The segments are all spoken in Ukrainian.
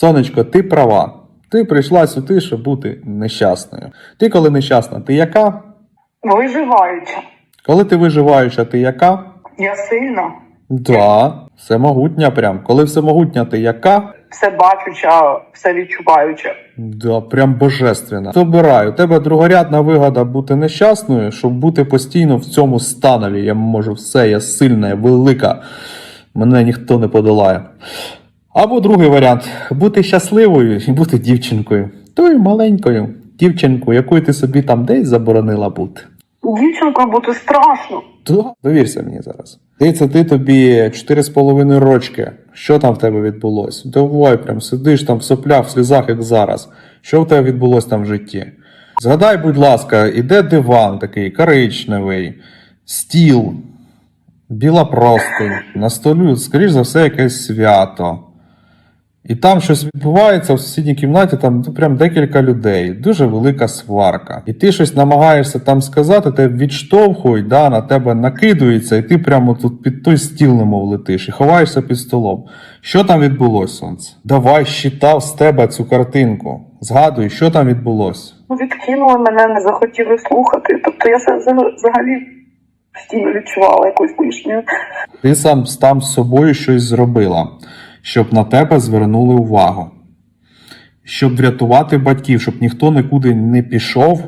Сонечко, ти права. Ти прийшла сюди, щоб бути нещасною. Ти, коли нещасна, ти яка? Виживаюча. Коли ти виживаюча, ти яка? Я сильна, Да, всемогутня прям. Коли всемогутня, ти яка? все бачуча, все відчуваюча. Да, прям божественна. Обираю. Тебе другорядна вигода бути нещасною, щоб бути постійно в цьому станові. Я можу все, я сильна, я велика. Мене ніхто не подолає. Або другий варіант бути щасливою і бути дівчинкою. Тою маленькою дівчинкою, якою ти собі там десь заборонила бути. Дівчинкою бути страшно. Да, довірся мені зараз. Дивіться, ти тобі 4,5 рочки. Що там в тебе відбулося? Давай, прям сидиш там в соплях, в слізах, як зараз. Що в тебе відбулося там в житті? Згадай, будь ласка, іде диван такий коричневий, стіл, біла простинь, на столі, скоріш за все, якесь свято. І там щось відбувається в сусідній кімнаті, там прям декілька людей, дуже велика сварка. І ти щось намагаєшся там сказати, тебе відштовхують, да, на тебе накидується, і ти прямо тут під той стіл немов летиш і ховаєшся під столом. Що там відбулося, сонце? Давай щитав з тебе цю картинку. Згадуй, що там відбулося. Ну, Відкинули мене, не захотіли слухати. Тобто я себе взаг- взагалі постійно відчувала якусь лишню. Ти сам там з собою щось зробила, щоб на тебе звернули увагу. Щоб врятувати батьків, щоб ніхто нікуди не пішов,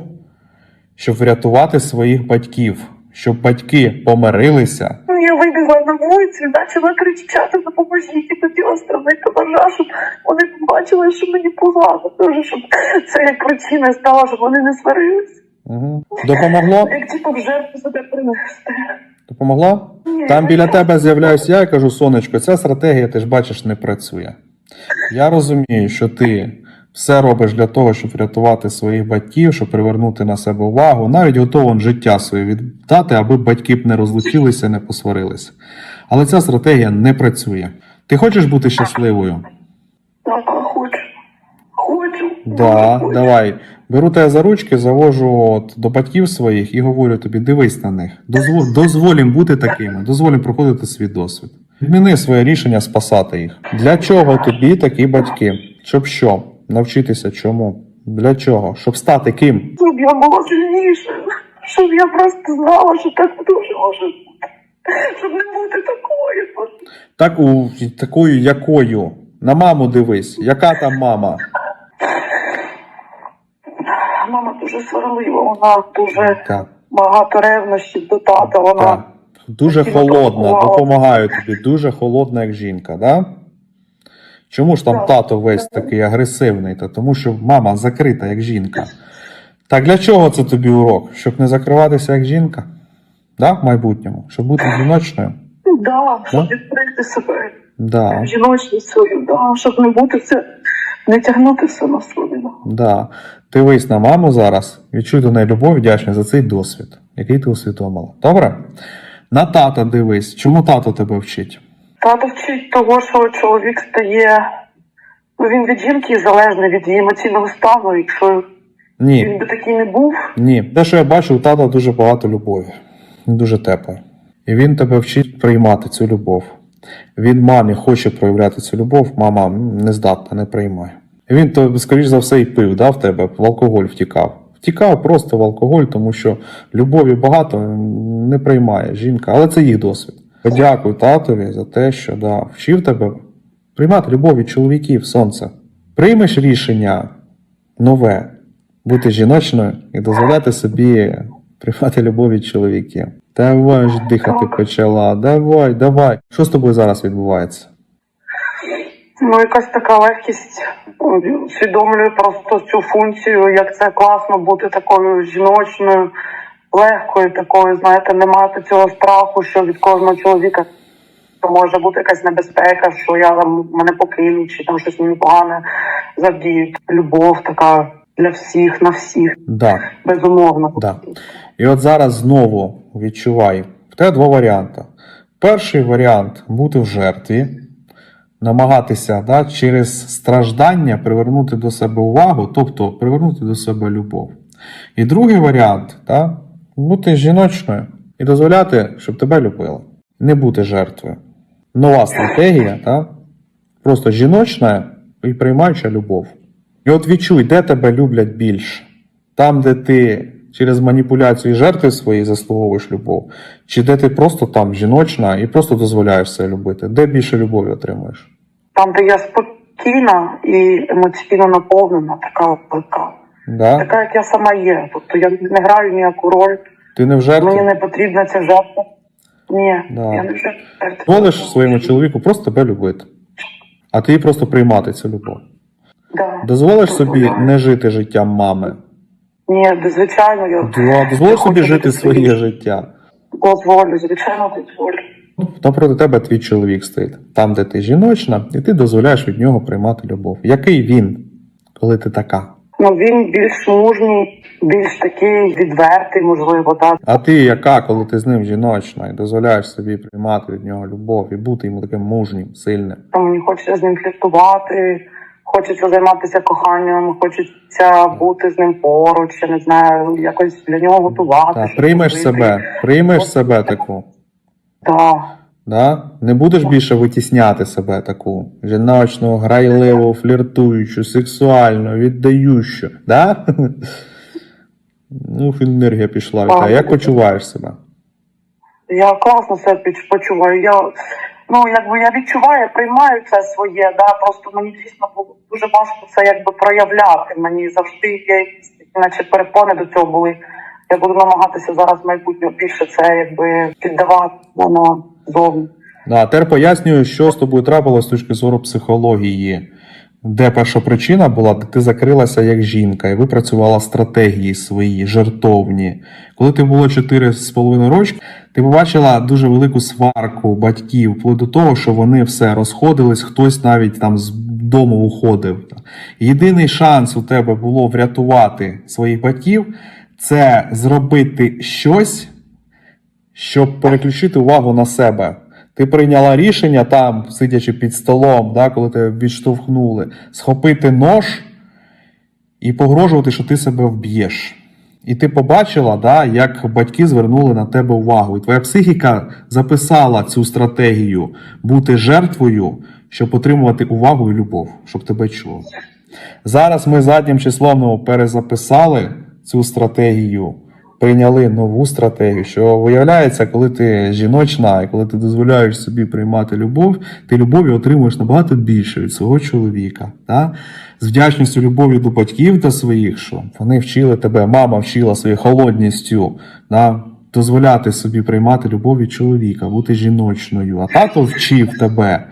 щоб врятувати своїх батьків, щоб батьки помирилися. Ну, я вибігла на вулицю і почала кричати допоможіть і хотіла зробити ножа, щоб вони побачили, що мені погано. Дуже, щоб це як причина стала, щоб вони не сварилися. Угу. Допомогло? Як типу в жертву себе принести. Допомогло? Ні, Там біля тебе з'являюсь я і кажу, сонечко, ця стратегія, ти ж бачиш, не працює. Я розумію, що ти все робиш для того, щоб врятувати своїх батьків, щоб привернути на себе увагу, навіть готовий життя своє віддати, аби батьки б не розлучилися, не посварилися. Але ця стратегія не працює. Ти хочеш бути щасливою? Да, давай. Беру тебе за ручки, завожу от до батьків своїх і говорю тобі: дивись на них. Дозволь, їм бути такими, дозволь їм проходити свій досвід. Відміни своє рішення спасати їх. Для чого тобі такі батьки? Щоб що? Навчитися чому? Для чого? Щоб стати ким? Щоб я була сильнішою. Щоб я просто знала, що так дуже може бути. Щоб не бути такою. Так у такою якою? На маму дивись, яка там мама? Мама дуже сварлива, вона дуже Так, багато ревнощів до тата. Вона так. Дуже холодна, допомагаю тобі, дуже холодна, як жінка, да? Чому ж там Так. тато весь такий агресивний? Та тому що мама закрита як жінка. Так для чого це тобі урок? Щоб не закриватися як жінка? Да, в майбутньому? Щоб бути жіночною? да, щоб відкрити себе Да, жіночність свою, да, щоб не бути це, не тягнути все на собі. Да. Дивись на маму зараз, відчуй до неї любов, вдячність за цей досвід, який ти усвідомила. Добре? На тата дивись, чому тато тебе вчить? Тато вчить того, що чоловік стає. Ну, він від жінки залежний від її емоційного стану. Якщо Ні. він би такий не був, Ні, те, що я бачу, у тата дуже багато любові, Він дуже теплий. І він тебе вчить приймати цю любов. Він мамі хоче проявляти цю любов, мама не здатна, не приймає. Він то, скоріш за все, і пив, да, в тебе, в алкоголь втікав. Втікав просто в алкоголь, тому що любові багато не приймає жінка, але це їх досвід. Подякуй татові за те, що да, вчив тебе приймати любов від чоловіків, сонце. Приймеш рішення нове, бути жіночною і дозволяти собі приймати любов від чоловіків. Давай ж дихати почала. Давай, давай. Що з тобою зараз відбувається? Ну якась така легкість ну, усвідомлює просто цю функцію, як це класно бути такою жіночною, легкою, такою, знаєте, не мати цього страху, що від кожного чоловіка може бути якась небезпека, що я там мене покинуть, чи там щось мені погане завдіють. Любов така для всіх, на всіх, Да, безумовно. да. І от зараз знову відчувай. В тебе два варіанти. Перший варіант бути в жертві, намагатися да, через страждання привернути до себе увагу, тобто привернути до себе любов. І другий варіант да, бути жіночною і дозволяти, щоб тебе любили. Не бути жертвою. Нова стратегія, да, просто жіночна і приймаюча любов. І от відчуй, де тебе люблять більше. Там, де ти через маніпуляцію жертви свої заслуговуєш любов, чи де ти просто там жіночна і просто дозволяєш себе любити, де більше любові отримуєш? Там, де я спокійна і емоційно наповнена, така велика. Да? Така, як я сама є. Тобто я не граю ніяку роль, Ти не в жертві? мені не потрібна ця жертва. Ні, Да. я не жертва. Дозволиш своєму чоловіку просто тебе любити, а ти просто приймати цю любов. Да. Дозволиш собі не жити життям мами. Ні, звичайно, я Да, Дозволиш собі жити своє життя. дозволю, звичайно, дозволю. Напроти тебе твій чоловік стоїть. Там, де ти жіночна, і ти дозволяєш від нього приймати любов. Який він, коли ти така? Ну він більш мужній, більш такий відвертий, можливо, так. А ти яка, коли ти з ним жіночна, і дозволяєш собі приймати від нього любов і бути йому таким мужнім, сильним. Там мені хочеться з ним фліртувати, хочеться займатися коханням, хочеться бути з ним поруч, я не знаю, якось для нього готувати. Так, приймеш робити. себе, приймеш себе таку. Так. Да? Не будеш більше витісняти себе таку жіночну, грайливу, фліртуючу, сексуальну, віддаючу. Да? Ну, енергія пішла. Віта. Як почуваєш себе? Я класно себе почуваю. Я ну якби я відчуваю, приймаю це своє, да. Просто мені дійсно було дуже важко це якби проявляти. Мені завжди є наче перепони до цього були. Я буду намагатися зараз в майбутньому більше це якби піддавати воно зовні. Да, тепер пояснюю, що з тобою трапилось з точки зору психології. Де перша причина була, ти закрилася як жінка і випрацювала стратегії свої, жертовні. Коли ти було 4,5 рочки, ти побачила дуже велику сварку батьків, вплоть до того, що вони все розходились, хтось навіть там з дому уходив. Єдиний шанс у тебе було врятувати своїх батьків це зробити щось, щоб переключити увагу на себе. Ти прийняла рішення там, сидячи під столом, да, коли тебе відштовхнули, схопити нож і погрожувати, що ти себе вб'єш. І ти побачила, да, як батьки звернули на тебе увагу. І твоя психіка записала цю стратегію бути жертвою, щоб отримувати увагу і любов, щоб тебе чули. Зараз ми заднім числом ну, перезаписали цю стратегію, прийняли нову стратегію, що виявляється, коли ти жіночна і коли ти дозволяєш собі приймати любов, ти любові отримуєш набагато більше від свого чоловіка. Да? З вдячністю любові до батьків та своїх, що вони вчили тебе, мама вчила своєю холодністю. Да? Дозволяти собі приймати любов від чоловіка, бути жіночною, а тато вчив тебе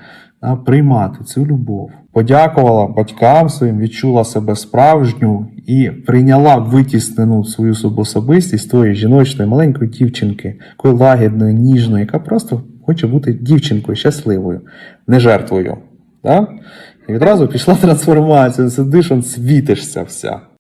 приймати цю любов. Подякувала батькам своїм, відчула себе справжню і прийняла витіснену свою особистість тої жіночної маленької дівчинки, такої лагідної, ніжної, яка просто хоче бути дівчинкою щасливою, не жертвою. Да? І відразу пішла трансформація, сидиш, он світишся вся.